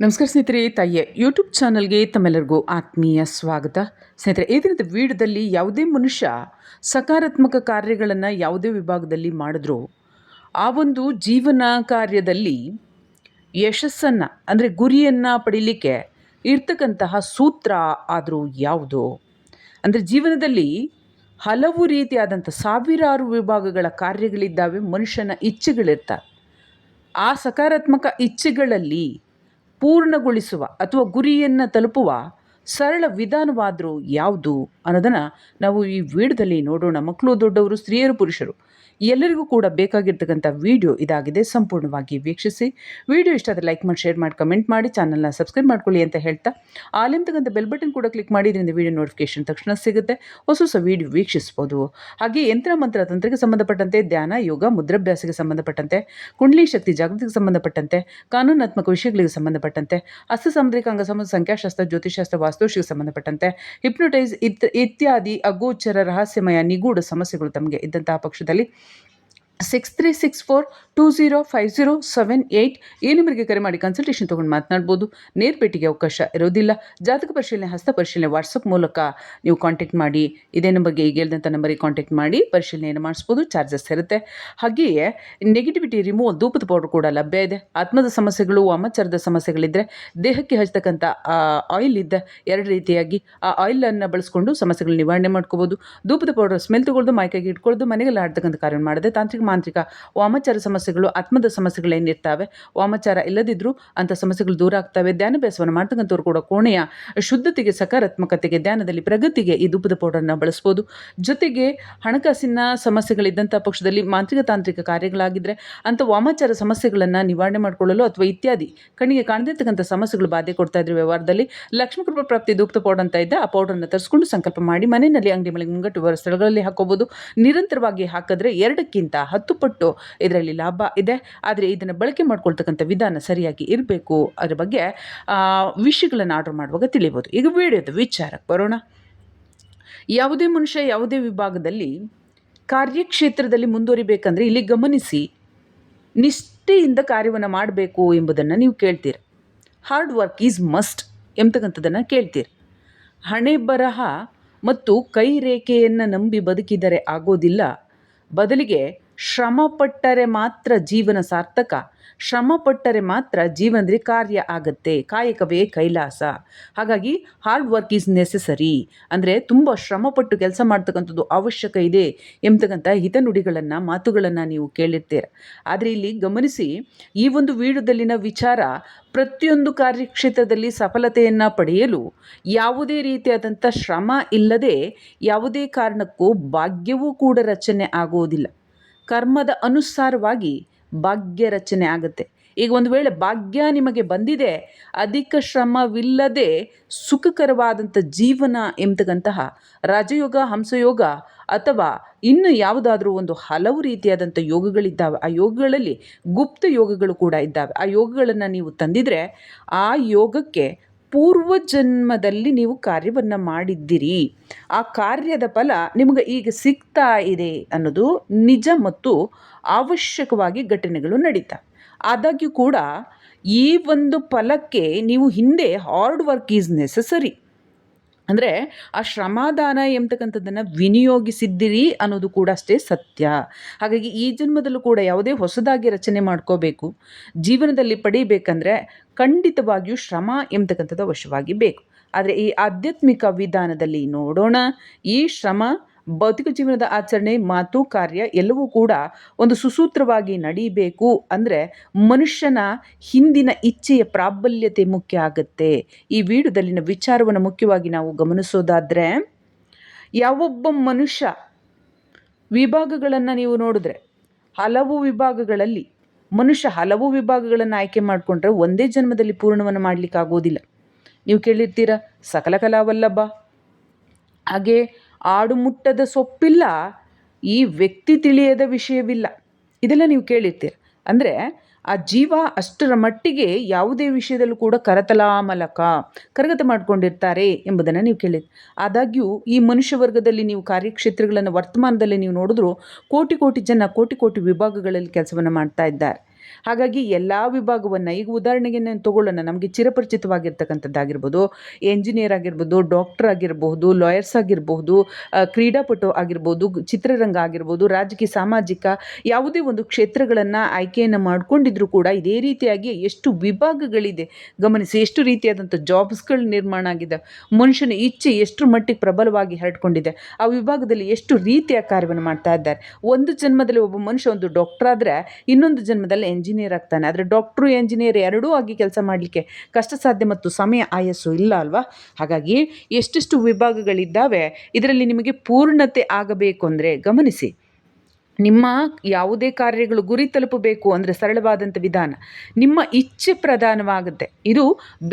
ನಮಸ್ಕಾರ ಸ್ನೇಹಿತರೆ, ತಾಯಿಯ. ಯೂಟ್ಯೂಬ್ ಚಾನಲ್ಗೆ ತಮ್ಮೆಲ್ಲರಿಗೂ ಆತ್ಮೀಯ ಸ್ವಾಗತ. ಸ್ನೇಹಿತರೆ, ಈ ದಿನದ ವಿಡಿಯೋದಲ್ಲಿ ಯಾವುದೇ ಮನುಷ್ಯ ಸಕಾರಾತ್ಮಕ ಕಾರ್ಯಗಳನ್ನು ಯಾವುದೇ ವಿಭಾಗದಲ್ಲಿ ಮಾಡಿದ್ರು, ಆ ಒಂದು ಜೀವನ ಕಾರ್ಯದಲ್ಲಿ ಯಶಸ್ಸನ್ನು, ಅಂದರೆ ಗುರಿಯನ್ನು ಪಡೀಲಿಕ್ಕೆ ಇರ್ತಕ್ಕಂತಹ ಸೂತ್ರ ಆದರೂ ಯಾವುದು? ಅಂದರೆ ಜೀವನದಲ್ಲಿ ಹಲವು ರೀತಿಯಾದಂಥ ಸಾವಿರಾರು ವಿಭಾಗಗಳ ಕಾರ್ಯಗಳಿದ್ದಾವೆ, ಮನುಷ್ಯನ ಇಚ್ಛೆಗಳಿರ್ತವೆ ಆ ಸಕಾರಾತ್ಮಕ ಇಚ್ಛೆಗಳಲ್ಲಿ ಪೂರ್ಣಗೊಳಿಸುವ ಅಥವಾ ಗುರಿಯನ್ನು ತಲುಪುವ ಸರಳ ವಿಧಾನವಾದರೂ ಯಾವುದು ಅನ್ನೋದನ್ನು ನಾವು ಈ ವಿಡಿಯೋದಲ್ಲಿ ನೋಡೋಣ. ಮಕ್ಕಳು ದೊಡ್ಡವರು, ಸ್ತ್ರೀಯರು, ಪುರುಷರು. ಎಲ್ಲರಿಗೂ ಕೂಡ ಬೇಕಾಗಿರ್ತಕ್ಕಂಥ ವಿಡಿಯೋ ಇದಾಗಿದೆ. ಸಂಪೂರ್ಣವಾಗಿ ವೀಕ್ಷಿಸಿ. ವಿಡಿಯೋ ಇಷ್ಟ ಆದರೆ ಲೈಕ್ ಮಾಡಿ, ಶೇರ್ ಮಾಡಿ, ಕಮೆಂಟ್ ಮಾಡಿ ಚಾನಲ್ನ ಸಬ್ಸ್ಕ್ರೈಬ್ ಮಾಡ್ಕೊಳ್ಳಿ ಅಂತ ಹೇಳ್ತಾ. ಆಲಿಂತಕ್ಕಂಥ ಬೆಲ್ ಬಟನ್ ಕೂಡ ಕ್ಲಿಕ್ ಮಾಡಿ, ಇದರಿಂದ ವಿಡಿಯೋ ನೋಟಿಫಿಕೇಶನ್ ತಕ್ಷಣ ಸಿಗುತ್ತೆ. ಹೊಸ ಹೊಸ ವಿಡಿಯೋ ವೀಕ್ಷಿಸ್ಬೋದು. ಹಾಗೆ ಯಂತ್ರ ಮಂತ್ರ ತಂತ್ರಕ್ಕೆ ಸಂಬಂಧಪಟ್ಟಂತೆ ಧ್ಯಾನ, ಯೋಗ, ಮುದ್ರಾಭ್ಯಾಸಕ್ಕೆ ಸಂಬಂಧಪಟ್ಟಂತೆ, ಕುಂಡ್ಲಿ ಶಕ್ತಿ ಜಾಗೃತಿಗೆ ಸಂಬಂಧಪಟ್ಟಂತೆ, ಕಾನೂನಾತ್ಮಕ ವಿಷಯಗಳಿಗೆ ಸಂಬಂಧಪಟ್ಟಂತೆ, ಹಸ್ತ ಸಾಮುದ್ರಿಕ ಅಂಗ ಸಂಬಂಧ ಸಂಖ್ಯಾಶಾಸ್ತ್ರ ಜ್ಯೋತಿಷಾಸ್ತ್ರ ವಾಸ್ತುಶಿಗೆ ಸಂಬಂಧಪಟ್ಟಂತೆ, ಹಿಪ್ನೋಟೈಸ್ ಇತ್ ಇತ್ಯಾದಿ ಅಗೋಚರ ರಹಸ್ಯಮಯ ನಿಗೂಢ ಸಮಸ್ಯೆಗಳು ತಮಗೆ ಇದ್ದಂತಹ ಪಕ್ಷದಲ್ಲಿ six three six four two zero five zero seven eight ಈ ನಂಬರ್ಗೆ ಕರೆ ಮಾಡಿ ಕನ್ಸಲ್ಟೇಷನ್ ತೊಗೊಂಡು ಮಾತನಾಡ್ಬೋದು. ನೇರ್ಪೇಟಿಗೆ ಅವಕಾಶ ಇರೋದಿಲ್ಲ. ಜಾತಕ ಪರಿಶೀಲನೆ, ಹಸ್ತ ಪರಿಶೀಲನೆ ವಾಟ್ಸಪ್ ಮೂಲಕ ನೀವು ಕಾಂಟ್ಯಾಕ್ಟ್ ಮಾಡಿ. ಇದೇ ನಂಬರ್ಗೆ ಈಗ ಹೇಳಿದಂಥ ನಂಬರಿಗೆ ಕಾಂಟ್ಯಾಕ್ಟ್ ಮಾಡಿ. ಪರಿಶೀಲನೆಯನ್ನು ಮಾಡಿಸ್ಬೋದು. ಚಾರ್ಜಸ್ ಇರುತ್ತೆ. ಹಾಗೆಯೇ ನೆಗೆಟಿವಿಟಿ ರಿಮೂವ್ ಧೂಪದ ಪೌಡರ್ ಕೂಡ ಲಭ್ಯ ಇದೆ. ಆತ್ಮದ ಸಮಸ್ಯೆಗಳು ವಾಮಚರದ ಸಮಸ್ಯೆಗಳಿದ್ದರೆ ದೇಹಕ್ಕೆ ಹಚ್ಚತಕ್ಕಂಥ ಆಯಿಲ್ ಇದ್ದ ಎರಡು ರೀತಿಯಾಗಿ ಆ ಆಯಿಲನ್ನು ಬಳಸ್ಕೊಂಡು ಸಮಸ್ಯೆಗಳು ನಿವಾರಣೆ ಮಾಡ್ಕೋಬೋದು. ಧೂಪದ ಪೌಡರ್ ಸ್ಮೆಲ್ ತಗೊಳ್ಳೋದು ಮೈಕಾಗಿ ಇಟ್ಕೊಳ್ಳೋದು ಮನೆಗೆಲ್ಲ ಆಡ್ತಕ್ಕಂಥ ಕಾರ್ಯ ಮಾಡಿದೆ ತಾಂತ್ರಿಕ, ಮಾಂತ್ರಿಕ ವಾಮಾಚಾರ ಸಮಸ್ಯೆಗಳು, ಆತ್ಮದ ಸಮಸ್ಯೆಗಳೇನಿರ್ತಾವೆ ವಾಮಾಚಾರ ಇಲ್ಲದಿದ್ದರೂ ಅಂಥ ಸಮಸ್ಯೆಗಳು ದೂರ ಆಗ್ತವೆ. ಧ್ಯಾನಭ್ಯಾಸವನ್ನು ಮಾಡ್ತಕ್ಕಂಥವ್ರು ಕೂಡ ಕೋಣೆಯ ಶುದ್ಧತೆಗೆ, ಸಕಾರಾತ್ಮಕತೆಗೆ, ಧ್ಯಾನದಲ್ಲಿ ಪ್ರಗತಿಗೆ ಈ ಧೂಪದ ಪೌಡರನ್ನು ಬಳಸ್ಬೋದು. ಜೊತೆಗೆ ಹಣಕಾಸಿನ ಸಮಸ್ಯೆಗಳಿದ್ದಂಥ ಪಕ್ಷದಲ್ಲಿ ಮಾಂತ್ರಿಕ ತಾಂತ್ರಿಕ ಕಾರ್ಯಗಳಾಗಿದ್ದರೆ ಅಂಥ ವಾಮಾಚಾರ ಸಮಸ್ಯೆಗಳನ್ನು ನಿವಾರಣೆ ಮಾಡಿಕೊಳ್ಳಲು ಅಥವಾ ಇತ್ಯಾದಿ ಕಣ್ಣಿಗೆ ಕಾಣದಿರ್ತಕ್ಕಂಥ ಸಮಸ್ಯೆಗಳು ಬಾಧೆ ಕೊಡ್ತಾ ಇದ್ರೆ ವ್ಯವಹಾರದಲ್ಲಿ ಲಕ್ಷ್ಮೀ ಕೃಪಾ ಪ್ರಾಪ್ತಿ ಧೂಪದ ಪೌಡರ್ ಅಂತ ಇದ್ದ ಆ ಪೌಡರ್ನ ತರಿಸ್ಕೊಂಡು ಸಂಕಲ್ಪ ಮಾಡಿ ಮನೆಯಲ್ಲಿ ಅಂಗಡಿ ಮಳೆ ಮುಂಗಟ್ಟು ಸ್ಥಳಗಳಲ್ಲಿ ಹಾಕೋಬಹುದು ನಿರಂತರವಾಗಿ ಹಾಕಿದ್ರೆ ಎರಡಕ್ಕಿಂತ ಹತ್ತು ಪಟ್ಟು ಇದರಲ್ಲಿ ಲಾಭ ಇದೆ, ಆದರೆ ಇದನ್ನು ಬಳಕೆ ಮಾಡ್ಕೊಳ್ತಕ್ಕಂಥ ವಿಧಾನ ಸರಿಯಾಗಿ ಇರಬೇಕು. ಅದ್ರ ಬಗ್ಗೆ ವಿಷಯಗಳನ್ನು ಆರ್ಡರ್ ಮಾಡುವಾಗ ತಿಳಿಬೋದು. ಈಗ ವಿಡಿಯೋದ ವಿಚಾರಕ್ಕೆ ಬರೋಣ. ಯಾವುದೇ ಮನುಷ್ಯ ಯಾವುದೇ ವಿಭಾಗದಲ್ಲಿ ಕಾರ್ಯಕ್ಷೇತ್ರದಲ್ಲಿ ಮುಂದುವರಿಬೇಕಂದ್ರೆ ಇಲ್ಲಿ ಗಮನಿಸಿ, ನಿಷ್ಠೆಯಿಂದ ಕಾರ್ಯವನ್ನು ಮಾಡಬೇಕು ಎಂಬುದನ್ನು ನೀವು ಕೇಳ್ತೀರಿ. ಹಾರ್ಡ್ ವರ್ಕ್ ಈಸ್ ಮಸ್ಟ್ ಎಂಬತಕ್ಕಂಥದ್ದನ್ನು ಕೇಳ್ತೀರಿ. ಹಣೆ ಬರಹ ಮತ್ತು ಕೈ ರೇಖೆಯನ್ನು ನಂಬಿ ಬದುಕಿದರೆ ಆಗೋದಿಲ್ಲ. ಬದಲಿಗೆ ಶ್ರಮಪಟ್ಟರೆ ಮಾತ್ರ ಜೀವನ ಸಾರ್ಥಕ. ಶ್ರಮಪಟ್ಟರೆ ಮಾತ್ರ ಜೀವನದಲ್ಲಿ ಕಾರ್ಯ ಆಗತ್ತೆ. ಕಾಯಕವೇ ಕೈಲಾಸ. ಹಾಗಾಗಿ ಹಾರ್ಡ್ ವರ್ಕ್ ಈಸ್ ನೆಸೆಸರಿ ಅಂದರೆ ತುಂಬ ಶ್ರಮಪಟ್ಟು ಕೆಲಸ ಮಾಡ್ತಕ್ಕಂಥದ್ದು ಅವಶ್ಯಕ ಇದೆ ಎಂಬತಕ್ಕಂಥ ಹಿತನುಡಿಗಳನ್ನು, ಮಾತುಗಳನ್ನು ನೀವು ಕೇಳಿರ್ತೀರ. ಆದರೆ ಇಲ್ಲಿ ಗಮನಿಸಿ, ಈ ಒಂದು ವಿಡಿಯೋದಲ್ಲಿನ ವಿಚಾರ ಪ್ರತಿಯೊಂದು ಕಾರ್ಯಕ್ಷೇತ್ರದಲ್ಲಿ ಸಫಲತೆಯನ್ನು ಪಡೆಯಲು ಯಾವುದೇ ರೀತಿಯಾದಂಥ ಶ್ರಮ ಇಲ್ಲದೆ ಯಾವುದೇ ಕಾರಣಕ್ಕೂ ಭಾಗ್ಯವೂ ಕೂಡ ರಚನೆ ಆಗುವುದಿಲ್ಲ ಕರ್ಮದ ಅನುಸಾರವಾಗಿ ಭಾಗ್ಯ ರಚನೆ ಆಗುತ್ತೆ. ಈಗ ಒಂದು ವೇಳೆ ಭಾಗ್ಯ ನಿಮಗೆ ಬಂದಿದೆ, ಅಧಿಕ ಶ್ರಮವಿಲ್ಲದೆ ಸುಖಕರವಾದಂಥ ಜೀವನ ಎಂಬತಕ್ಕಂತಹ ರಾಜಯೋಗ, ಹಂಸಯೋಗ ಅಥವಾ ಇನ್ನು ಯಾವುದಾದ್ರೂ ಒಂದು ಹಲವು ರೀತಿಯಾದಂಥ ಯೋಗಗಳಿದ್ದಾವೆ, ಆ ಯೋಗಗಳಲ್ಲಿ ಗುಪ್ತ ಯೋಗಗಳು ಕೂಡ ಇದ್ದಾವೆ. ಆ ಯೋಗಗಳನ್ನು ನೀವು ತಂದಿದ್ರೆ ಆ ಯೋಗಕ್ಕೆ ಪೂರ್ವ ಜನ್ಮದಲ್ಲಿ ನೀವು ಕಾರ್ಯವನ್ನು ಮಾಡಿದ್ದೀರಿ. ಆ ಕಾರ್ಯದ ಫಲ ನಿಮಗೆ ಈಗ ಸಿಗ್ತಾ ಇದೆ ಅನ್ನೋದು ನಿಜ ಮತ್ತು ಅವಶ್ಯಕವಾಗಿ ಘಟನೆಗಳು ನಡೀತಾ. ಆದಾಗ್ಯೂ ಕೂಡ ಈ ಒಂದು ಫಲಕ್ಕೆ ನೀವು ಹಿಂದೆ ಹಾರ್ಡ್ ವರ್ಕ್ ಈಸ್ ನೆಸಸರಿ ಅಂದರೆ ಆ ಶ್ರಮದಾನ ಎಂಬತಕ್ಕಂಥದ್ದನ್ನು ವಿನಿಯೋಗಿಸಿದ್ದೀರಿ ಅನ್ನೋದು ಕೂಡ ಅಷ್ಟೇ ಸತ್ಯ. ಹಾಗಾಗಿ ಈ ಜನ್ಮದಲ್ಲೂ ಕೂಡ ಯಾವುದೇ ಹೊಸದಾಗಿ ರಚನೆ ಮಾಡ್ಕೋಬೇಕು, ಜೀವನದಲ್ಲಿ ಪಡೀಬೇಕಂದ್ರೆ ಖಂಡಿತವಾಗಿಯೂ ಶ್ರಮ ಎಂಬತಕ್ಕಂಥದ್ದು ಅವಶ್ಯವಾಗಿ ಬೇಕು. ಆದರೆ ಈ ಆಧ್ಯಾತ್ಮಿಕ ವಿಧಾನದಲ್ಲಿ ನೋಡೋಣ, ಈ ಶ್ರಮ ಭೌತಿಕ ಜೀವನದ ಆಚರಣೆ, ಮಾತು, ಕಾರ್ಯ ಎಲ್ಲವೂ ಕೂಡ ಒಂದು ಸುಸೂತ್ರವಾಗಿ ನಡೀಬೇಕು. ಅಂದರೆ ಮನುಷ್ಯನ ಹಿಂದಿನ ಇಚ್ಛೆಯ ಪ್ರಾಬಲ್ಯತೆ ಮುಖ್ಯ ಆಗುತ್ತೆ. ಈ ವಿಡಿಯೋದಲ್ಲಿನ ವಿಚಾರವನ್ನು ಮುಖ್ಯವಾಗಿ ನಾವು ಗಮನಿಸೋದಾದರೆ, ಯಾವೊಬ್ಬ ಮನುಷ್ಯ ವಿಭಾಗಗಳನ್ನು ನೀವು ನೋಡಿದ್ರೆ, ಹಲವು ವಿಭಾಗಗಳಲ್ಲಿ ಮನುಷ್ಯ ಹಲವು ವಿಭಾಗಗಳನ್ನು ಆಯ್ಕೆ ಮಾಡಿಕೊಂಡ್ರೆ ಒಂದೇ ಜನ್ಮದಲ್ಲಿ ಪೂರ್ಣವನ್ನು ಮಾಡಲಿಕ್ಕಾಗೋದಿಲ್ಲ. ನೀವು ಕೇಳಿರ್ತೀರ, ಸಕಲ ಕಲಾವಲ್ಲಭ. ಹಾಗೆ ಆಡು ಮುಟ್ಟದ ಸೊಪ್ಪಿಲ್ಲ, ಈ ವ್ಯಕ್ತಿ ತಿಳಿಯದ ವಿಷಯವಿಲ್ಲ. ಇದೆಲ್ಲ ನೀವು ಕೇಳಿರ್ತೀರ. ಅಂದರೆ ಆ ಜೀವ ಅಷ್ಟರ ಮಟ್ಟಿಗೆ ಯಾವುದೇ ವಿಷಯದಲ್ಲೂ ಕೂಡ ಕರತಲಾಮಲಕ, ಕರಗತ ಮಾಡಿಕೊಂಡಿರ್ತಾರೆ ಎಂಬುದನ್ನು ನೀವು ಕೇಳಿ ಆದಾಗ್ಯೂ ಈ ಮನುಷ್ಯ ವರ್ಗದಲ್ಲಿ ನೀವು ಕಾರ್ಯಕ್ಷೇತ್ರಗಳನ್ನು, ವರ್ತಮಾನದಲ್ಲಿ ನೀವು ನೋಡಿದ್ರು ಕೋಟಿ ಕೋಟಿ ಜನ, ಕೋಟಿ ಕೋಟಿ ವಿಭಾಗಗಳಲ್ಲಿ ಕೆಲಸವನ್ನು ಮಾಡ್ತಾ ಇದ್ದಾರೆ. ಹಾಗಾಗಿ ಎಲ್ಲ ವಿಭಾಗವನ್ನು ಈಗ ಉದಾಹರಣೆಗೆ ನಾನು ತಗೊಳ್ಳೋಣ. ನಮಗೆ ಚಿರಪರಿಚಿತವಾಗಿರ್ತಕ್ಕಂಥದ್ದಾಗಿರ್ಬೋದು ಎಂಜಿನಿಯರ್ ಆಗಿರ್ಬೋದು ಡಾಕ್ಟರ್ ಆಗಿರಬಹುದು ಲಾಯರ್ಸ್ ಆಗಿರಬಹುದು ಕ್ರೀಡಾಪಟು ಆಗಿರ್ಬೋದು, ಚಿತ್ರರಂಗ ಆಗಿರ್ಬೋದು, ರಾಜಕೀಯ, ಸಾಮಾಜಿಕ ಯಾವುದೇ ಒಂದು ಕ್ಷೇತ್ರಗಳನ್ನು ಆಯ್ಕೆಯನ್ನು ಮಾಡಿಕೊಂಡಿದ್ರು ಕೂಡ ಇದೇ ರೀತಿಯಾಗಿ ಎಷ್ಟು ವಿಭಾಗಗಳಿದೆ. ಗಮನಿಸಿ ಎಷ್ಟು ರೀತಿಯಾದಂಥ ಜಾಬ್ಸ್ಗಳು ನಿರ್ಮಾಣ ಆಗಿದೆ ಮನುಷ್ಯನ ಇಚ್ಛೆ ಎಷ್ಟು ಮಟ್ಟಿಗೆ ಪ್ರಬಲವಾಗಿ ಹರಡ್ಕೊಂಡಿದೆ. ಆ ವಿಭಾಗದಲ್ಲಿ ಎಷ್ಟು ರೀತಿಯ ಕಾರ್ಯವನ್ನು ಮಾಡ್ತಾ ಇದ್ದಾರೆ. ಒಂದು ಜನ್ಮದಲ್ಲಿ ಒಬ್ಬ ಮನುಷ್ಯ ಒಂದು ಡಾಕ್ಟರ್ ಆದರೆ, ಇನ್ನೊಂದು ಜನ್ಮದಲ್ಲಿ ಎಂಜಿನಿಯರ್ ಆಗ್ತಾನೆ. ಆದರೆ ಡಾಕ್ಟ್ರು ಎಂಜಿನಿಯರ್ ಎರಡೂ ಆಗಿ ಕೆಲಸ ಮಾಡಲಿಕ್ಕೆ ಕಷ್ಟ ಸಾಧ್ಯ ಮತ್ತು ಸಮಯ ಆಯಸ್ಸು ಇಲ್ಲ ಅಲ್ವಾ? ಹಾಗಾಗಿ ಎಷ್ಟೆಷ್ಟು ವಿಭಾಗಗಳಿದ್ದಾವೆ, ಇದರಲ್ಲಿ ನಿಮಗೆ ಪೂರ್ಣತೆ ಆಗಬೇಕು ಅಂದರೆ ಗಮನಿಸಿ. ನಿಮ್ಮ ಯಾವುದೇ ಕಾರ್ಯಗಳು ಗುರಿ ತಲುಪಬೇಕು ಅಂದರೆ ಸರಳವಾದಂಥ ವಿಧಾನ. ನಿಮ್ಮ ಇಚ್ಛೆ ಪ್ರಧಾನವಾಗುತ್ತೆ. ಇದು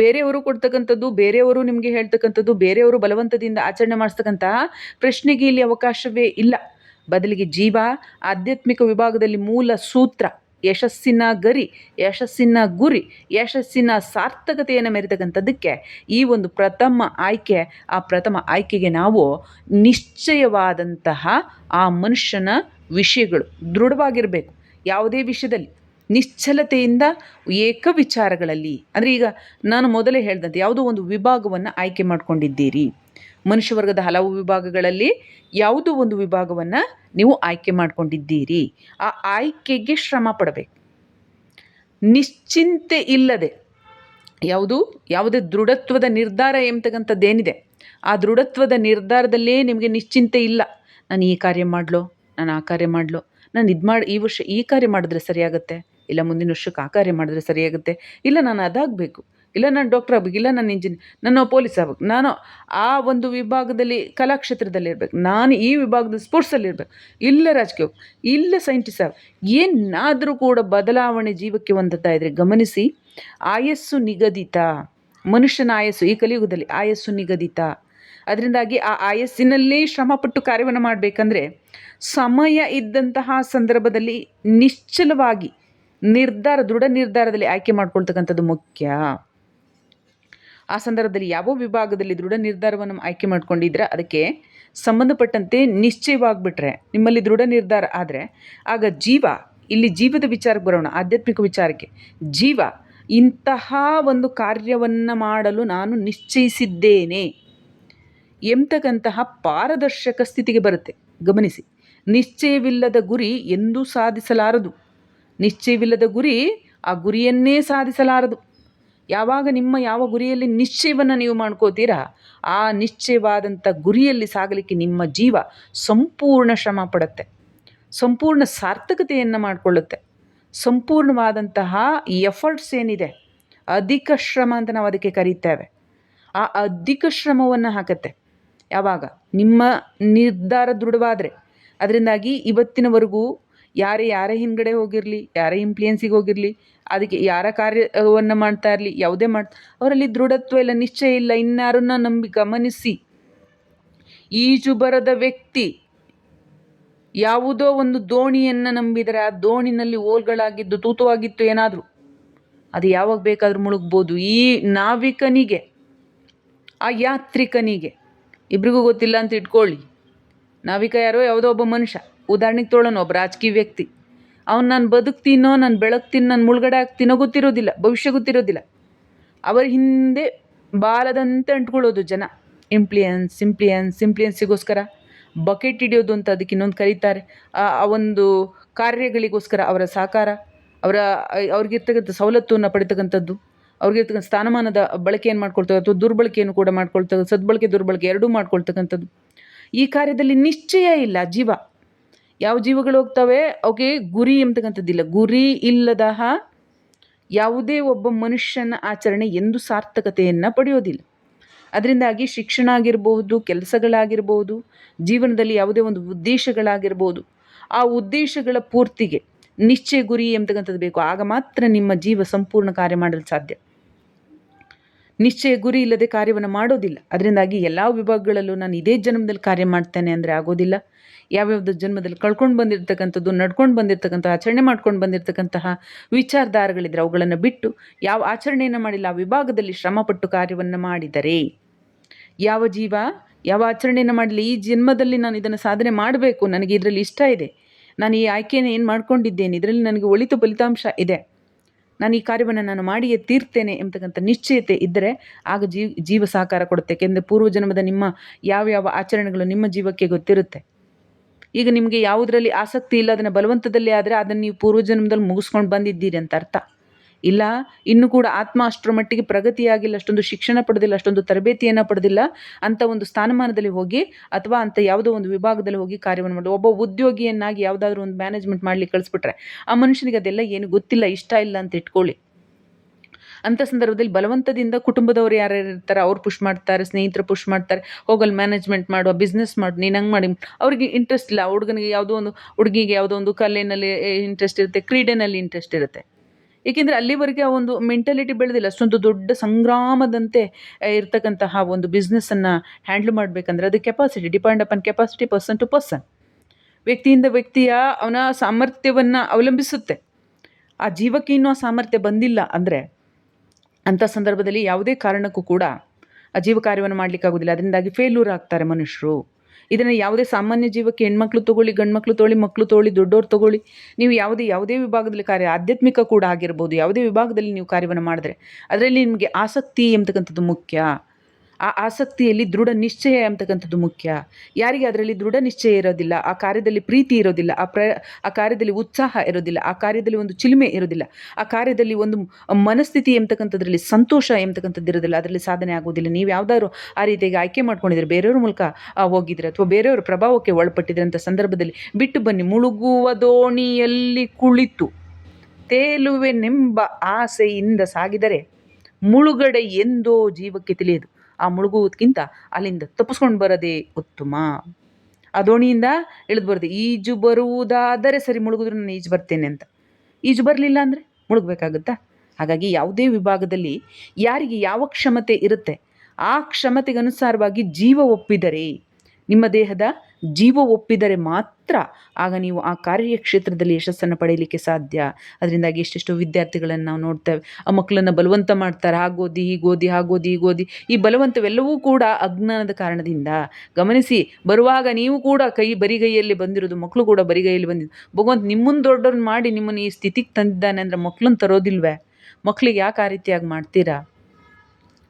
ಬೇರೆಯವರು ಕೊಡ್ತಕ್ಕಂಥದ್ದು, ಬೇರೆಯವರು ನಿಮಗೆ ಹೇಳ್ತಕ್ಕಂಥದ್ದು, ಬೇರೆಯವರು ಬಲವಂತದಿಂದ ಆಚರಣೆ ಮಾಡಿಸ್ತಕ್ಕಂತಹ ಪ್ರಶ್ನೆಗೆ ಇಲ್ಲಿ ಅವಕಾಶವೇ ಇಲ್ಲ. ಬದಲಿಗೆ ಜೀವ, ಆಧ್ಯಾತ್ಮಿಕ ವಿಭಾಗದಲ್ಲಿ ಮೂಲ ಸೂತ್ರ. ಯಶಸ್ಸಿನ ಗರಿ, ಯಶಸ್ಸಿನ ಗುರಿ, ಯಶಸ್ಸಿನ ಸಾರ್ಥಕತೆಯನ್ನು ಮೆರೆತಕ್ಕಂಥದ್ದಕ್ಕೆ ಈ ಒಂದು ಪ್ರಥಮ ಆಯ್ಕೆ, ಆ ಪ್ರಥಮ ಆಯ್ಕೆಗೆ ನಾವು ನಿಶ್ಚಯವಾದಂತಹ ಆ ಮನುಷ್ಯನ ವಿಷಯಗಳು ದೃಢವಾಗಿರಬೇಕು. ಯಾವುದೇ ವಿಷಯದಲ್ಲಿ ನಿಶ್ಚಲತೆಯಿಂದ ಏಕ ವಿಚಾರಗಳಲ್ಲಿ, ಅಂದರೆ ಈಗ ನಾನು ಮೊದಲೇ ಹೇಳಿದಂತೆ ಯಾವುದೋ ಒಂದು ವಿಭಾಗವನ್ನು ಆಯ್ಕೆ ಮಾಡ್ಕೊಂಡಿದ್ದೀರಿ. ಮನುಷ್ಯವರ್ಗದ ಹಲವು ವಿಭಾಗಗಳಲ್ಲಿ ಯಾವುದೋ ಒಂದು ವಿಭಾಗವನ್ನು ನೀವು ಆಯ್ಕೆ ಮಾಡಿಕೊಂಡಿದ್ದೀರಿ. ಆ ಆಯ್ಕೆಗೆ ಶ್ರಮ ಪಡಬೇಕು. ನಿಶ್ಚಿಂತೆ ಇಲ್ಲದೆ ಯಾವುದು? ಯಾವುದೇ ದೃಢತ್ವದ ನಿರ್ಧಾರ ಎಂಬತಕ್ಕಂಥದ್ದೇನಿದೆ ಆ ದೃಢತ್ವದ ನಿರ್ಧಾರದಲ್ಲೇ ನಿಮಗೆ ನಿಶ್ಚಿಂತೆ ಇಲ್ಲ. ನಾನು ಈ ಕಾರ್ಯ ಮಾಡಲೋ? ನಾನು ಆ ಕಾರ್ಯ ಮಾಡಲೋ? ನಾನು ಇದು ಮಾಡಿ, ಈ ವರ್ಷ ಈ ಕಾರ್ಯ ಮಾಡಿದ್ರೆ ಸರಿಯಾಗುತ್ತೆ? ಇಲ್ಲ ಮುಂದಿನ ವರ್ಷಕ್ಕೆ ಆ ಕಾರ್ಯ ಮಾಡಿದ್ರೆ ಸರಿಯಾಗುತ್ತೆ? ಇಲ್ಲ ನಾನು ಅದಾಗಬೇಕು. ಇಲ್ಲ ನಾನು ಡಾಕ್ಟರ್ ಆಗ್ಬೇಕು, ಇಲ್ಲ ನಾನು ಇಂಜಿನ್ ನಾನು ಪೊಲೀಸ್ ಆಗ್ಬೇಕು. ನಾನು ಆ ಒಂದು ವಿಭಾಗದಲ್ಲಿ ಕಲಾಕ್ಷೇತ್ರದಲ್ಲಿ ಇರಬೇಕು. ನಾನು ಈ ವಿಭಾಗದ ಸ್ಪೋರ್ಟ್ಸಲ್ಲಿ ಇರಬೇಕು. ಇಲ್ಲ ರಾಜಕೀಯ ಇಲ್ಲ ಸೈಂಟಿಸ್ಟ್ ಆಗ ಏನಾದರೂ ಕೂಡ ಬದಲಾವಣೆ ಜೀವಕ್ಕೆ ಹೊಂದುತ್ತಾ ಇದ್ರೆ ಗಮನಿಸಿ, ಆಯಸ್ಸು ನಿಗದಿತ. ಮನುಷ್ಯನ ಆಯಸ್ಸು, ಈ ಕಲಿಯುಗದಲ್ಲಿ ಆಯಸ್ಸು ನಿಗದಿತ. ಅದರಿಂದಾಗಿ ಆ ಆಯಸ್ಸಿನಲ್ಲೇ ಶ್ರಮಪಟ್ಟು ಕಾರ್ಯವನ್ನು ಮಾಡಬೇಕಂದ್ರೆ ಸಮಯ ಇದ್ದಂತಹ ಸಂದರ್ಭದಲ್ಲಿ ನಿಶ್ಚಲವಾಗಿ ನಿರ್ಧಾರ, ದೃಢ ನಿರ್ಧಾರದಲ್ಲಿ ಆಯ್ಕೆ ಮಾಡ್ಕೊಳ್ತಕ್ಕಂಥದ್ದು ಮುಖ್ಯ. ಆ ಸಂದರ್ಭದಲ್ಲಿ ಯಾವ ವಿಭಾಗದಲ್ಲಿ ದೃಢ ನಿರ್ಧಾರವನ್ನು ಆಯ್ಕೆ ಮಾಡ್ಕೊಂಡಿದ್ರೆ ಅದಕ್ಕೆ ಸಂಬಂಧಪಟ್ಟಂತೆ ನಿಶ್ಚಯವಾಗ್ಬಿಟ್ರೆ ನಿಮ್ಮಲ್ಲಿ ದೃಢ ನಿರ್ಧಾರ ಆದರೆ ಆಗ ಜೀವ, ಇಲ್ಲಿ ಜೀವದ ವಿಚಾರಕ್ಕೆ ಬರೋಣ, ಆಧ್ಯಾತ್ಮಿಕ ವಿಚಾರಕ್ಕೆ. ಜೀವ, ಇಂತಹ ಒಂದು ಕಾರ್ಯವನ್ನು ಮಾಡಲು ನಾನು ನಿಶ್ಚಯಿಸಿದ್ದೇನೆ. ಎಂತಕ್ಕಂತಹ ಪಾರದರ್ಶಕ ಸ್ಥಿತಿಗೆ ಬರುತ್ತೆ. ಗಮನಿಸಿ, ನಿಶ್ಚಯವಿಲ್ಲದ ಗುರಿ ಎಂದೂ ಸಾಧಿಸಲಾರದು. ನಿಶ್ಚಯವಿಲ್ಲದ ಗುರಿ ಆ ಗುರಿಯನ್ನೇ ಸಾಧಿಸಲಾರದು. ಯಾವಾಗ ನಿಮ್ಮ ಯಾವ ಗುರಿಯಲ್ಲಿ ನಿಶ್ಚಯವನ್ನು ನೀವು ಮಾಡ್ಕೋತೀರಾ, ಆ ನಿಶ್ಚಯವಾದಂಥ ಗುರಿಯಲ್ಲಿ ಸಾಗಲಿಕ್ಕೆ ನಿಮ್ಮ ಜೀವ ಸಂಪೂರ್ಣ ಶ್ರಮ ಪಡುತ್ತೆ. ಸಂಪೂರ್ಣ ಸಾರ್ಥಕತೆಯನ್ನು ಮಾಡಿಕೊಳ್ಳುತ್ತೆ. ಸಂಪೂರ್ಣವಾದಂತಹ ಎಫರ್ಟ್ಸ್ ಏನಿದೆ, ಅಧಿಕ ಶ್ರಮ ಅಂತ ನಾವು ಅದಕ್ಕೆ ಕರೀತೇವೆ. ಆ ಅಧಿಕ ಶ್ರಮವನ್ನು ಹಾಕತ್ತೆ. ಯಾವಾಗ? ನಿಮ್ಮ ನಿರ್ಧಾರ ದೃಢವಾದರೆ. ಅದರಿಂದಾಗಿ ಇವತ್ತಿನವರೆಗೂ ಯಾರೇ ಯಾರೇ ಹಿಂದ್ಗಡೆ ಹೋಗಿರಲಿ, ಯಾರೇ ಇಂಪ್ಲಿಯನ್ಸಿಗೆ ಹೋಗಿರಲಿ, ಅದಕ್ಕೆ ಯಾರ ಕಾರ್ಯವನ್ನು ಮಾಡ್ತಾ ಇರಲಿ, ಯಾವುದೇ ಮಾಡ್, ಅವರಲ್ಲಿ ದೃಢತ್ವ ಇಲ್ಲ, ನಿಶ್ಚಯ ಇಲ್ಲ ಇನ್ಯಾರನ್ನ ನಂಬಿ ಗಮನಿಸಿ. ಈಜು ಬರದ ವ್ಯಕ್ತಿ ಯಾವುದೋ ಒಂದು ದೋಣಿಯನ್ನು ನಂಬಿದರೆ ಆ ದೋಣಿನಲ್ಲಿ ಓಲ್ಗಳಾಗಿದ್ದು ತೂತುವಾಗಿತ್ತು ಏನಾದರೂ, ಅದು ಯಾವಾಗ ಬೇಕಾದರೂ ಮುಳುಗ್ಬೋದು. ಈ ನಾವಿಕನಿಗೆ, ಆ ಯಾತ್ರಿಕನಿಗೆ, ಇಬ್ರಿಗೂ ಗೊತ್ತಿಲ್ಲ ಅಂತ ಇಟ್ಕೊಳ್ಳಿ. ನಾವಿಕ ಯಾರೋ ಯಾವುದೋ ಒಬ್ಬ ಮನುಷ್ಯ. ಉದಾಹರಣೆಗೆ ತೊಗೊಳ್ಳೋಣ ಒಬ್ಬ ರಾಜಕೀಯ ವ್ಯಕ್ತಿ. ಅವ್ನು ನಾನು ಬದುಕ್ತೀನೋ, ನಾನು ಬೆಳಗ್ತೀನಿ, ನಾನು ಮುಳುಗಡೆ ಆಗ್ತೀನೋ ಗೊತ್ತಿರೋದಿಲ್ಲ, ಭವಿಷ್ಯ ಗೊತ್ತಿರೋದಿಲ್ಲ. ಅವರ ಹಿಂದೆ ಬಾಲದಂತೆ ಅಂಟ್ಕೊಳ್ಳೋದು ಜನ. ಇಂಪ್ಲಿಯನ್ಸ್ ಇಂಪ್ಲಿಯನ್ಸ್ ಇಂಪ್ಲಿಯನ್ಸಿಗೋಸ್ಕರ ಬಕೆಟ್ ಹಿಡಿಯೋದು ಅಂತ ಅದಕ್ಕೆ ಇನ್ನೊಂದು ಕರೀತಾರೆ. ಆ ಒಂದು ಕಾರ್ಯಗಳಿಗೋಸ್ಕರ ಅವರ ಸಹಕಾರ, ಅವರ, ಅವ್ರಿಗಿರ್ತಕ್ಕಂಥ ಸವಲತ್ತನ್ನು ಪಡಿತಕ್ಕಂಥದ್ದು, ಅವ್ರಿಗಿರ್ತಕ್ಕಂಥ ಸ್ಥಾನಮಾನದ ಬಳಕೆಯನ್ನು ಮಾಡ್ಕೊಳ್ತಾರೆ ಅಥವಾ ದುರ್ಬಳಕೆಯನ್ನು ಕೂಡ ಮಾಡ್ಕೊಳ್ತಾರೆ ಸದ್ಬಳಕೆ ದುರ್ಬಳಕೆ ಎರಡೂ ಮಾಡ್ಕೊಳ್ತಕ್ಕಂಥದ್ದು. ಈ ಕಾರ್ಯದಲ್ಲಿ ನಿಶ್ಚಯ ಇಲ್ಲ, ಜೀವ. ಯಾವ ಜೀವಗಳು ಹೋಗ್ತವೆ? ಅವಕ್ಕೆ ಗುರಿ ಎಂಬತಕ್ಕಂಥದ್ದಿಲ್ಲ ಗುರಿ ಇಲ್ಲದ ಯಾವುದೇ ಒಬ್ಬ ಮನುಷ್ಯನ ಆಚರಣೆ ಎಂದು ಸಾರ್ಥಕತೆಯನ್ನು ಪಡೆಯೋದಿಲ್ಲ. ಅದರಿಂದಾಗಿ ಶಿಕ್ಷಣ ಆಗಿರಬಹುದು ಕೆಲಸಗಳಾಗಿರ್ಬೋದು ಜೀವನದಲ್ಲಿ ಯಾವುದೇ ಒಂದು ಉದ್ದೇಶಗಳಾಗಿರ್ಬೋದು ಆ ಉದ್ದೇಶಗಳ ಪೂರ್ತಿಗೆ ನಿಶ್ಚಯ ಗುರಿ ಎಂಬತಕ್ಕಂಥದ್ದು ಬೇಕು. ಆಗ ಮಾತ್ರ ನಿಮ್ಮ ಜೀವ ಸಂಪೂರ್ಣ ಕಾರ್ಯ ಮಾಡಲು ಸಾಧ್ಯ. ನಿಶ್ಚಯ ಗುರಿ ಇಲ್ಲದೆ ಕಾರ್ಯವನ್ನು ಮಾಡೋದಿಲ್ಲ. ಅದರಿಂದಾಗಿ ಎಲ್ಲ ವಿಭಾಗಗಳಲ್ಲೂ ನಾನು ಇದೇ ಜನ್ಮದಲ್ಲಿ ಕಾರ್ಯ ಮಾಡ್ತೇನೆ ಅಂದರೆ ಆಗೋದಿಲ್ಲ. ಯಾವ್ಯಾವ್ದು ಜನ್ಮದಲ್ಲಿ ಕಳ್ಕೊಂಡು ಬಂದಿರತಕ್ಕಂಥದ್ದು, ನಡ್ಕೊಂಡು ಬಂದಿರತಕ್ಕಂಥ, ಆಚರಣೆ ಮಾಡ್ಕೊಂಡು ಬಂದಿರತಕ್ಕಂತಹ ವಿಚಾರಧಾರಗಳಿದ್ರೆ ಅವುಗಳನ್ನು ಬಿಟ್ಟು ಯಾವ ಆಚರಣೆಯನ್ನು ಮಾಡಿಲ್ಲ, ಆ ವಿಭಾಗದಲ್ಲಿ ಶ್ರಮಪಟ್ಟು ಕಾರ್ಯವನ್ನು ಮಾಡಿದರೆ ಯಾವ ಜೀವ, ಯಾವ ಆಚರಣೆಯನ್ನು ಮಾಡಲಿ ಈ ಜನ್ಮದಲ್ಲಿ ನಾನು ಇದನ್ನು ಸಾಧನೆ ಮಾಡಬೇಕು, ನನಗೆ ಇದರಲ್ಲಿ ಇಷ್ಟ ಇದೆ. ನಾನು ಈ ಆಯ್ಕೆಯನ್ನು ಏನು ಮಾಡ್ಕೊಂಡಿದ್ದೇನೆ, ಇದರಲ್ಲಿ ನನಗೆ ಒಳಿತು ಫಲಿತಾಂಶ ಇದೆ. ನಾನು ಈ ಕಾರ್ಯವನ್ನು ನಾನು ಮಾಡಿಯೇ ತೀರ್ತೇನೆ ಎಂಬತಕ್ಕಂಥ ನಿಶ್ಚಯತೆ ಇದ್ದರೆ ಆಗ ಜೀವ ಜೀವ ಸಹಕಾರ ಕೊಡುತ್ತೆ. ಏಕೆಂದರೆ ಪೂರ್ವಜನ್ಮದ ನಿಮ್ಮ ಯಾವ ಯಾವ ಆಚರಣೆಗಳು ನಿಮ್ಮ ಜೀವಕ್ಕೆ ಗೊತ್ತಿರುತ್ತೆ. ಈಗ ನಿಮಗೆ ಯಾವುದರಲ್ಲಿ ಆಸಕ್ತಿ ಇಲ್ಲ, ಅದನ್ನು ಬಲವಂತದಲ್ಲಿ ಆದರೆ ಅದನ್ನು ನೀವು ಪೂರ್ವಜನ್ಮದಲ್ಲಿ ಮುಗಿಸ್ಕೊಂಡು ಬಂದಿದ್ದೀರಿ ಅಂತ ಅರ್ಥ. ಇಲ್ಲ, ಇನ್ನು ಕೂಡ ಆತ್ಮ ಅಷ್ಟರ ಮಟ್ಟಿಗೆ ಪ್ರಗತಿಯಾಗಿಲ್ಲ, ಅಷ್ಟೊಂದು ಶಿಕ್ಷಣ ಪಡೆದಿಲ್ಲ, ಅಷ್ಟೊಂದು ತರಬೇತಿಯನ್ನು ಪಡೆದಿಲ್ಲ ಅಂತ ಒಂದು ಸ್ಥಾನಮಾನದಲ್ಲಿ ಹೋಗಿ ಅಥವಾ ಅಂತ ಯಾವುದೋ ಒಂದು ವಿಭಾಗದಲ್ಲಿ ಹೋಗಿ ಕಾರ್ಯವನ್ನು ಮಾಡಿ ಒಬ್ಬ ಉದ್ಯೋಗಿಯನ್ನಾಗಿ ಯಾವುದಾದ್ರೂ ಒಂದು ಮ್ಯಾನೇಜ್ಮೆಂಟ್ ಮಾಡಲಿಕ್ಕೆ ಕಳಿಸ್ಬಿಟ್ರೆ ಆ ಮನುಷ್ಯನಿಗೆ ಅದೆಲ್ಲ ಏನು ಗೊತ್ತಿಲ್ಲ, ಇಷ್ಟ ಇಲ್ಲ ಅಂತ ಇಟ್ಕೊಳ್ಳಿ. ಅಂಥ ಸಂದರ್ಭದಲ್ಲಿ ಬಲವಂತದಿಂದ ಕುಟುಂಬದವ್ರು ಯಾರು ಇರ್ತಾರೆ, ಅವ್ರು ಪುಷ್ ಮಾಡ್ತಾರೆ, ಸ್ನೇಹಿತರು ಪುಷ್ ಮಾಡ್ತಾರೆ ಹೋಗಲ್ಲಿ ಮ್ಯಾನೇಜ್ಮೆಂಟ್ ಮಾಡುವ ಬಿಸ್ನೆಸ್ ಮಾಡು, ನೀನು ಹಂಗೆ ಮಾಡಿ. ಅವ್ರಿಗೆ ಇಂಟ್ರೆಸ್ಟ್ ಇಲ್ಲ ಹುಡುಗನಿಗೆ ಯಾವುದೋ ಒಂದು, ಹುಡುಗಿಗೆ ಯಾವುದೋ ಒಂದು ಕಲೆಯಲ್ಲಿ ಇಂಟ್ರೆಸ್ಟ್ ಇರುತ್ತೆ, ಕ್ರೀಡೆನಲ್ಲಿ ಇಂಟ್ರೆಸ್ಟ್ ಇರುತ್ತೆ. ಏಕೆಂದರೆ ಅಲ್ಲಿವರೆಗೆ ಆ ಒಂದು ಮೆಂಟಾಲಿಟಿ ಬೆಳೆದಿಲ್ಲ. ಅಷ್ಟೊಂದು ದೊಡ್ಡ ಸಂಗ್ರಾಮದಂತೆ ಇರ್ತಕ್ಕಂತಹ ಒಂದು ಬಿಸ್ನೆಸ್ಸನ್ನು ಹ್ಯಾಂಡ್ಲ್ ಮಾಡಬೇಕಂದ್ರೆ ಅದು capacity depend upon capacity person to person ವ್ಯಕ್ತಿಯಿಂದ ವ್ಯಕ್ತಿಯ ಅವನ ಸಾಮರ್ಥ್ಯವನ್ನು ಅವಲಂಬಿಸುತ್ತೆ. ಆ ಜೀವಕ್ಕೆ ಇನ್ನೂ ಆ ಸಾಮರ್ಥ್ಯ ಬಂದಿಲ್ಲ ಅಂದರೆ ಅಂಥ ಸಂದರ್ಭದಲ್ಲಿ ಯಾವುದೇ ಕಾರಣಕ್ಕೂ ಕೂಡ ಆ ಜೀವ ಕಾರ್ಯವನ್ನು ಮಾಡಲಿಕ್ಕಾಗೋದಿಲ್ಲ ಅದರಿಂದಾಗಿ ಫೇಲ್ಯೂರ್ ಆಗ್ತಾರೆ ಮನುಷ್ಯರು. ಇದನ್ನು ಯಾವುದೇ ಸಾಮಾನ್ಯ ಜೀವಕ್ಕೆ ಹೆಣ್ಮಕ್ಳು ತೊಗೊಳ್ಳಿ, ಗಂಡ್ಮಕ್ಳು ತೊಗೊಳ್ಳಿ ಮಕ್ಕಳು ತೊಗೊಳ್ಳಿ ದೊಡ್ಡವ್ರು ತೊಗೊಳ್ಳಿ, ನೀವು ಯಾವುದೇ ಯಾವುದೇ ವಿಭಾಗದಲ್ಲಿ ಕಾರ್ಯ ಆಧ್ಯಾತ್ಮಿಕ ಕೂಡ ಆಗಿರ್ಬೋದು. ಯಾವುದೇ ವಿಭಾಗದಲ್ಲಿ ನೀವು ಕಾರ್ಯವನ್ನು ಮಾಡಿದ್ರೆ, ಅದರಲ್ಲಿ ನಿಮಗೆ ಆಸಕ್ತಿ ಎಂಬತಕ್ಕಂಥದ್ದು ಮುಖ್ಯ. ಆ ಆಸಕ್ತಿಯಲ್ಲಿ ದೃಢ ನಿಶ್ಚಯ ಅಂತಕ್ಕಂಥದ್ದು ಮುಖ್ಯ. ಯಾರಿಗೆ ಅದರಲ್ಲಿ ದೃಢ ನಿಶ್ಚಯ ಇರೋದಿಲ್ಲ, ಆ ಕಾರ್ಯದಲ್ಲಿ ಪ್ರೀತಿ ಇರೋದಿಲ್ಲ, ಆ ಪ್ರ, ಆ ಕಾರ್ಯದಲ್ಲಿ ಉತ್ಸಾಹ ಇರೋದಿಲ್ಲ, ಆ ಕಾರ್ಯದಲ್ಲಿ ಒಂದು ಚಿಲುಮೆ ಇರೋದಿಲ್ಲ, ಆ ಕಾರ್ಯದಲ್ಲಿ ಒಂದು ಮನಸ್ಥಿತಿ ಎಂಬತಕ್ಕಂಥದ್ರಲ್ಲಿ ಸಂತೋಷ ಎಂಬತಕ್ಕಂಥದ್ದು ಇರೋದಿಲ್ಲ, ಅದರಲ್ಲಿ ಸಾಧನೆ ಆಗೋದಿಲ್ಲ ನೀವು ಯಾವುದಾದ್ರು ಆ ರೀತಿಯಾಗಿ ಆಯ್ಕೆ ಮಾಡ್ಕೊಂಡಿದ್ರೆ, ಬೇರೆಯವ್ರ ಮೂಲಕ ಹೋಗಿದ್ರೆ ಅಥವಾ ಬೇರೆಯವ್ರ ಪ್ರಭಾವಕ್ಕೆ ಒಳಪಟ್ಟಿದ್ರೆ ಸಂದರ್ಭದಲ್ಲಿ ಬಿಟ್ಟು ಬನ್ನಿ. ಮುಳುಗುವ ದೋಣಿಯಲ್ಲಿ ಕುಳಿತು ತೇಲುವೆನೆಂಬ ಆಸೆಯಿಂದ ಸಾಗಿದರೆ ಮುಳುಗಡೆ ಎಂದೋ ಜೀವಕ್ಕೆ ತಿಳಿಯದು. ಆ ಮುಳುಗುವುದಕ್ಕಿಂತ ಅಲ್ಲಿಂದ ತಪ್ಪಿಸ್ಕೊಂಡು ಬರೋದೇ ಉತ್ತಮ. ಆ ದೋಣಿಯಿಂದ ಇಳಿದು ಬರೋದು. ಈಜು ಬರುವುದಾದರೆ ಸರಿ ಮುಳುಗಿದ್ರು ನಾನು ಈಜು ಬರ್ತೇನೆ ಅಂತ. ಈಜು ಬರಲಿಲ್ಲ ಅಂದರೆ ಮುಳುಗಬೇಕಾಗುತ್ತಾ? ಹಾಗಾಗಿ ಯಾವುದೇ ವಿಭಾಗದಲ್ಲಿ ಯಾರಿಗೆ ಯಾವ ಕ್ಷಮತೆ ಇರುತ್ತೆ, ಆ ಕ್ಷಮತೆಗನುಸಾರವಾಗಿ ಜೀವ ಒಪ್ಪಿದರೆ ನಿಮ್ಮ ದೇಹದ ಜೀವ ಒಪ್ಪಿದರೆ ಮಾತ್ರ ಆಗ ನೀವು ಆ ಕಾರ್ಯಕ್ಷೇತ್ರದಲ್ಲಿ ಯಶಸ್ಸನ್ನು ಪಡೆಯಲಿಕ್ಕೆ ಸಾಧ್ಯ. ಅದರಿಂದಾಗಿ ಎಷ್ಟೆಷ್ಟು ವಿದ್ಯಾರ್ಥಿಗಳನ್ನು ನಾವು ನೋಡ್ತೇವೆ. ಆ ಮಕ್ಕಳನ್ನು ಬಲವಂತ ಮಾಡ್ತಾರೆ. ಹಾಗೋದಿ, ಹೀಗೋದಿ ಹಾಗೋದಿ, ಹೀಗೋದಿ. ಈ ಬಲವಂತವೆಲ್ಲವೂ ಕೂಡ ಅಜ್ಞಾನದ ಕಾರಣದಿಂದ. ಗಮನಿಸಿ, ಬರುವಾಗ ನೀವು ಕೂಡ ಕೈ ಬರಿಗೈಯಲ್ಲಿ ಬಂದಿರೋದು, ಮಕ್ಕಳು ಕೂಡ ಬರಿಗೈಯಲ್ಲಿ ಬಂದಿದ್ದು ಭಗವಂತ ನಿಮ್ಮನ್ನು ದೊಡ್ಡವ್ರನ್ನ ಮಾಡಿ ನಿಮ್ಮನ್ನು ಈ ಸ್ಥಿತಿಗೆ ತಂದಿದ್ದಾನೆ ಅಂದರೆ ಮಕ್ಕಳನ್ನು ತರೋದಿಲ್ವೇ? ಮಕ್ಕಳಿಗೆ ಯಾಕೆ ಆ ರೀತಿಯಾಗಿ ಮಾಡ್ತೀರಾ?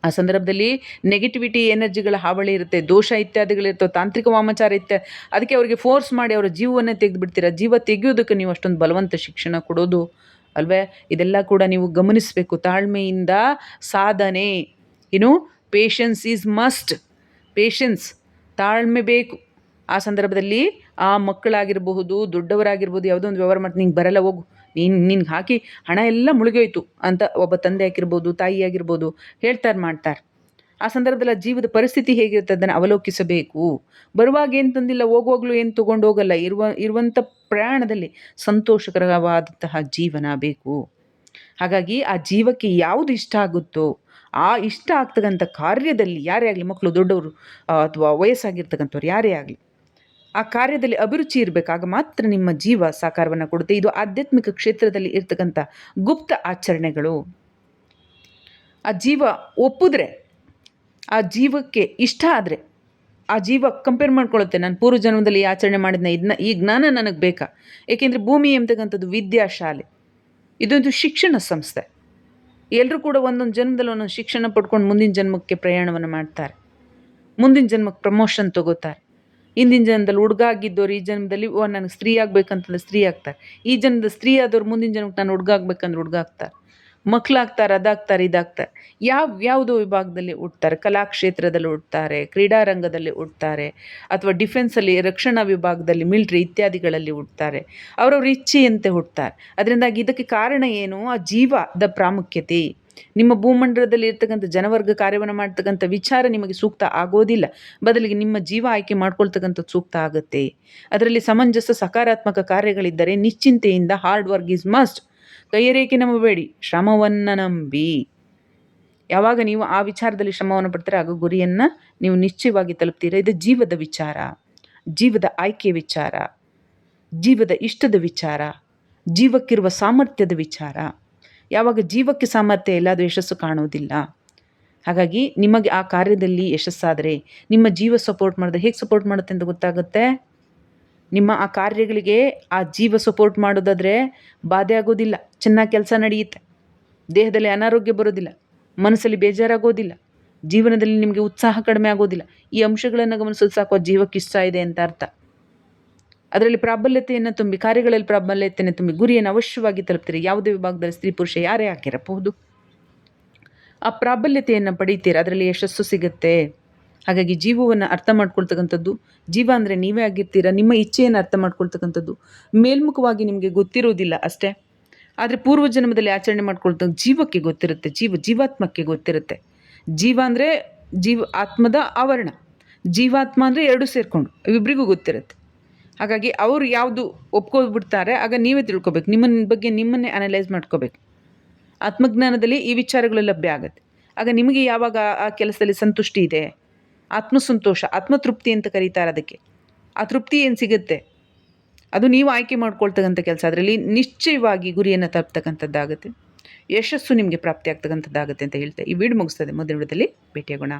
ಆ ಸಂದರ್ಭದಲ್ಲಿ ನೆಗೆಟಿವಿಟಿ ಎನರ್ಜಿಗಳ ಹಾವಳಿ ಇರುತ್ತೆ, ದೋಷ ಇತ್ಯಾದಿಗಳಿರ್ತವೆ, ತಾಂತ್ರಿಕ ವಾಮಾಚಾರ ಇತ್ಯಾದಿ ಅದಕ್ಕೆ ಅವರಿಗೆ ಫೋರ್ಸ್ ಮಾಡಿ ಅವರ ಜೀವವನ್ನೇ ತೆಗೆದು ಬಿಡ್ತೀರ ಜೀವ ತೆಗೆಯೋದಕ್ಕೆ ನೀವು ಅಷ್ಟೊಂದು ಬಲವಂತ ಶಿಕ್ಷಣ ಕೊಡೋದು ಅಲ್ವೇ? ಇದೆಲ್ಲ ಕೂಡ ನೀವು ಗಮನಿಸಬೇಕು. ತಾಳ್ಮೆಯಿಂದ ಸಾಧನೆ. ಏನು? ಪೇಷನ್ಸ್ ಈಸ್ ಮಸ್ಟ್ ಪೇಷನ್ಸ್ ತಾಳ್ಮೆ ಬೇಕು. ಆ ಸಂದರ್ಭದಲ್ಲಿ ಆ ಮಕ್ಕಳಾಗಿರಬಹುದು ದೊಡ್ಡವರಾಗಿರ್ಬೋದು ಯಾವುದೋ ಒಂದು ವ್ಯವಹಾರ ಮಾಡಿ ನಿಂಗೆ ಬರಲ್ಲ, ಹೋಗು. ನೀನು, ನಿನ್ಗೆ ಹಾಕಿ ಹಣ ಎಲ್ಲ ಮುಳುಗೋಯ್ತು ಅಂತ ಒಬ್ಬ ತಂದೆ ಆಗಿರ್ಬೋದು, ತಾಯಿ ಆಗಿರ್ಬೋದು ಹೇಳ್ತಾರೆ ಮಾಡ್ತಾರೆ. ಆ ಸಂದರ್ಭದಲ್ಲಿ ಜೀವದ ಪರಿಸ್ಥಿತಿ ಹೇಗಿರುತ್ತೆ ಅದನ್ನು ಅವಲೋಕಿಸಬೇಕು. ಬರುವಾಗ ಏನು ತಂದಿಲ್ಲ, ಹೋಗುವಾಗಲೂ ಏನು ತೊಗೊಂಡು ಹೋಗಲ್ಲ, ಇರುವ ಇರುವಂಥ ಪ್ರಯಾಣದಲ್ಲಿ ಸಂತೋಷಕರವಾದಂತಹ ಜೀವನ ಬೇಕು. ಹಾಗಾಗಿ ಆ ಜೀವಕ್ಕೆ ಯಾವುದು ಇಷ್ಟ ಆಗುತ್ತೋ, ಆ ಇಷ್ಟ ಆಗ್ತಕ್ಕಂಥ ಕಾರ್ಯದಲ್ಲಿ ಯಾರೇ ಆಗಲಿ, ಮಕ್ಕಳು ದೊಡ್ಡವರು ಅಥವಾ ವಯಸ್ಸಾಗಿರ್ತಕ್ಕಂಥವ್ರು ಯಾರೇ ಆಗಲಿ ಆ ಕಾರ್ಯದಲ್ಲಿ ಅಭಿರುಚಿ ಇರಬೇಕಾಗ ಮಾತ್ರ ನಿಮ್ಮ ಜೀವ ಸಾಕಾರವನ್ನು ಕೊಡುತ್ತೆ. ಇದು ಆಧ್ಯಾತ್ಮಿಕ ಕ್ಷೇತ್ರದಲ್ಲಿ ಇರ್ತಕ್ಕಂಥ ಗುಪ್ತ ಆಚರಣೆಗಳು. ಆ ಜೀವ ಒಪ್ಪಿದ್ರೆ, ಆ ಜೀವಕ್ಕೆ ಇಷ್ಟ ಆದರೆ, ಆ ಜೀವ ಕಂಪೇರ್ ಮಾಡ್ಕೊಳ್ಳುತ್ತೆ ನಾನು ಪೂರ್ವ ಜನ್ಮದಲ್ಲಿ ಈ ಆಚರಣೆ ಮಾಡಿದ್ನ ಇದನ್ನ ಈ ಜ್ಞಾನ ನನಗೆ ಬೇಕಾ? ಏಕೆಂದರೆ ಭೂಮಿ ಎಂಬತಕ್ಕಂಥದ್ದು ವಿದ್ಯಾಶಾಲೆ ಇದೊಂದು ಶಿಕ್ಷಣ ಸಂಸ್ಥೆ. ಎಲ್ಲರೂ ಕೂಡ ಒಂದೊಂದು ಜನ್ಮದಲ್ಲಿ ಒಂದೊಂದು ಶಿಕ್ಷಣ ಪಡ್ಕೊಂಡು ಮುಂದಿನ ಜನ್ಮಕ್ಕೆ ಪ್ರಯಾಣವನ್ನು ಮಾಡ್ತಾರೆ. ಮುಂದಿನ ಜನ್ಮಕ್ಕೆ ಪ್ರಮೋಷನ್ ತಗೋತಾರೆ. ಹಿಂದಿನ ಜನ್ಮದಲ್ಲಿ ಹುಡುಗ ಆಗಿದ್ದವ್ರು ಈ ಜನ್ಮದಲ್ಲಿ, ಓ, ನನಗೆ ಸ್ತ್ರೀ ಆಗ್ಬೇಕಂತಂದ್ರೆ ಸ್ತ್ರೀ ಆಗ್ತಾರೆ. ಈ ಜನ್ಮದ ಸ್ತ್ರೀ ಆದವ್ರು ಮುಂದಿನ ಜನ್ಮಕ್ಕೆ ನಾನು ಹುಡುಗ ಆಗ್ಬೇಕಂದ್ರೆ ಹುಡುಗ ಆಗ್ತಾರೆ. ಮಕ್ಕಳಾಗ್ತಾರೆ ಅದಾಗ್ತಾರೆ, ಇದಾಗ್ತಾರೆ. ಯಾವ, ಯಾವುದೋ ವಿಭಾಗದಲ್ಲಿ ಹುಡ್ತಾರೆ ಕಲಾಕ್ಷೇತ್ರದಲ್ಲಿ ಹುಡ್ತಾರೆ ಕ್ರೀಡಾರಂಗದಲ್ಲಿ ಹುಡ್ತಾರೆ ಅಥವಾ ಡಿಫೆನ್ಸಲ್ಲಿ, ರಕ್ಷಣಾ ವಿಭಾಗದಲ್ಲಿ, ಮಿಲ್ಟ್ರಿ ಇತ್ಯಾದಿಗಳಲ್ಲಿ ಹುಡ್ತಾರೆ ಅವರವ್ರ ಇಚ್ಛೆಯಂತೆ ಹುಡ್ತಾರೆ ಅದರಿಂದಾಗಿ ಇದಕ್ಕೆ ಕಾರಣ ಏನು? ಆ ಜೀವದ ಪ್ರಾಮುಖ್ಯತೆ. ನಿಮ್ಮ ಭೂಮಂಡಲದಲ್ಲಿ ಇರ್ತಕ್ಕಂಥ ಜನವರ್ಗ ಕಾರ್ಯವನ್ನು ಮಾಡ್ತಕ್ಕಂಥ ವಿಚಾರ ನಿಮಗೆ ಸೂಕ್ತ ಆಗೋದಿಲ್ಲ. ಬದಲಿಗೆ ನಿಮ್ಮ ಜೀವ ಆಯ್ಕೆ ಮಾಡ್ಕೊಳ್ತಕ್ಕಂಥದ್ದು ಸೂಕ್ತ ಆಗುತ್ತೆ. ಅದರಲ್ಲಿ ಸಮಂಜಸ, ಸಕಾರಾತ್ಮಕ ಕಾರ್ಯಗಳಿದ್ದರೆ ನಿಶ್ಚಿಂತೆಯಿಂದ ಹಾರ್ಡ್ ವರ್ಕ್ ಈಸ್ ಮಸ್ಟ್ ಕೈಯರೇಕೆ ನಂಬಬೇಡಿ? ಶ್ರಮವನ್ನು ನಂಬಿ. ಯಾವಾಗ ನೀವು ಆ ವಿಚಾರದಲ್ಲಿ ಶ್ರಮವನ್ನು ಪಡ್ತೀರ ಆಗ ಗುರಿಯನ್ನು ನೀವು ನಿಶ್ಚಯವಾಗಿ ತಲುಪ್ತೀರ. ಇದು ಜೀವದ ವಿಚಾರ. ಜೀವದ ಆಯ್ಕೆ ವಿಚಾರ. ಜೀವದ ಇಷ್ಟದ ವಿಚಾರ. ಜೀವಕ್ಕಿರುವ ಸಾಮರ್ಥ್ಯದ ವಿಚಾರ. ಯಾವಾಗ ಜೀವಕ್ಕೆ ಸಾಮರ್ಥ್ಯ ಇಲ್ಲ ಅದು ಯಶಸ್ಸು ಕಾಣುವುದಿಲ್ಲ. ಹಾಗಾಗಿ ನಿಮಗೆ ಆ ಕಾರ್ಯದಲ್ಲಿ ಯಶಸ್ಸಾದರೆ ನಿಮ್ಮ ಜೀವ ಸಪೋರ್ಟ್ ಮಾಡಿದ್ರೆ ಹೇಗೆ ಸಪೋರ್ಟ್ ಮಾಡುತ್ತೆ ಅಂತ ಗೊತ್ತಾಗುತ್ತೆ? ನಿಮ್ಮ ಆ ಕಾರ್ಯಗಳಿಗೆ ಆ ಜೀವ ಸಪೋರ್ಟ್ ಮಾಡೋದಾದರೆ ಬಾಧೆ ಆಗೋದಿಲ್ಲ. ಚೆನ್ನಾಗಿ ಕೆಲಸ ನಡೆಯುತ್ತೆ. ದೇಹದಲ್ಲಿ ಅನಾರೋಗ್ಯ ಬರೋದಿಲ್ಲ. ಮನಸ್ಸಲ್ಲಿ ಬೇಜಾರಾಗೋದಿಲ್ಲ. ಜೀವನದಲ್ಲಿ ನಿಮಗೆ ಉತ್ಸಾಹ ಕಡಿಮೆ ಆಗೋದಿಲ್ಲ. ಈ ಅಂಶಗಳನ್ನು ಗಮನಿಸೋದು ಸಾಕು ಜೀವಕ್ಕೆ ಇಷ್ಟ ಇದೆ ಅಂತ ಅರ್ಥ. ಅದರಲ್ಲಿ ಪ್ರಾಬಲ್ಯತೆಯನ್ನು ತುಂಬಿ, ಕಾರ್ಯಗಳಲ್ಲಿ ಪ್ರಾಬಲ್ಯತೆಯನ್ನು ತುಂಬಿ, ಗುರಿಯನ್ನು ಅವಶ್ಯವಾಗಿ ತಲುಪ್ತೀರಿ. ಯಾವುದೇ ವಿಭಾಗದಲ್ಲಿ ಸ್ತ್ರೀ ಪುರುಷ ಯಾರೇ ಹಾಕಿರಬಹುದು ಆ ಪ್ರಾಬಲ್ಯತೆಯನ್ನು ಪಡೀತೀರ. ಅದರಲ್ಲಿ ಯಶಸ್ಸು ಸಿಗುತ್ತೆ. ಹಾಗಾಗಿ ಜೀವವನ್ನು ಅರ್ಥ ಮಾಡ್ಕೊಳ್ತಕ್ಕಂಥದ್ದು, ಜೀವ ಅಂದರೆ ನೀವೇ ಆಗಿರ್ತೀರ, ನಿಮ್ಮ ಇಚ್ಛೆಯನ್ನು ಅರ್ಥ ಮಾಡ್ಕೊಳ್ತಕ್ಕಂಥದ್ದು, ಮೇಲ್ಮುಖವಾಗಿ ನಿಮಗೆ ಗೊತ್ತಿರೋದಿಲ್ಲ ಅಷ್ಟೇ. ಆದರೆ ಪೂರ್ವ ಜನ್ಮದಲ್ಲಿ ಆಚರಣೆ ಮಾಡ್ಕೊಳ್ತ ಜೀವಕ್ಕೆ ಗೊತ್ತಿರುತ್ತೆ, ಜೀವ, ಜೀವಾತ್ಮಕ್ಕೆ ಗೊತ್ತಿರುತ್ತೆ. ಜೀವ ಅಂದರೆ ಜೀವ, ಆತ್ಮದ ಆವರಣ. ಜೀವಾತ್ಮ ಅಂದರೆ ಎರಡು ಸೇರಿಕೊಂಡು ಇಬ್ಬರಿಗೂ ಗೊತ್ತಿರುತ್ತೆ. ಹಾಗಾಗಿ ಅವರು ಯಾವುದು ಒಪ್ಕೊಬಿಡ್ತಾರೆ ಆಗ ನೀವೇ ತಿಳ್ಕೊಬೇಕು ನಿಮ್ಮ ಬಗ್ಗೆ ನಿಮ್ಮನ್ನೇ ಅನಲೈಸ್ ಮಾಡ್ಕೋಬೇಕು. ಆತ್ಮಜ್ಞಾನದಲ್ಲಿ ಈ ವಿಚಾರಗಳು ಲಭ್ಯ ಆಗುತ್ತೆ. ಆಗ ನಿಮಗೆ ಯಾವಾಗ ಆ ಕೆಲಸದಲ್ಲಿ ಸಂತುಷ್ಟಿ ಇದೆ? ಆತ್ಮಸಂತೋಷ, ಆತ್ಮತೃಪ್ತಿ ಅಂತ ಕರೀತಾರೆ ಅದಕ್ಕೆ ಆ ತೃಪ್ತಿ ಏನು ಸಿಗುತ್ತೆ? ಅದು ನೀವು ಆಯ್ಕೆ ಮಾಡ್ಕೊಳ್ತಕ್ಕಂಥ ಕೆಲಸ. ಅದರಲ್ಲಿ ನಿಶ್ಚಯವಾಗಿ ಗುರಿಯನ್ನು ತಲುಪ್ತಕ್ಕಂಥದ್ದಾಗುತ್ತೆ. ಯಶಸ್ಸು ನಿಮಗೆ ಪ್ರಾಪ್ತಿ ಆಗ್ತಕ್ಕಂಥದ್ದಾಗುತ್ತೆ ಅಂತ ಹೇಳ್ತಾ ಈ ವಿಡಿಯೋ ಮುಗಿಸ್ತದೆ. ಮೊದಲ ವಿಡಿಯೋದಲ್ಲಿ ಭೇಟಿಯಾಗೋಣ.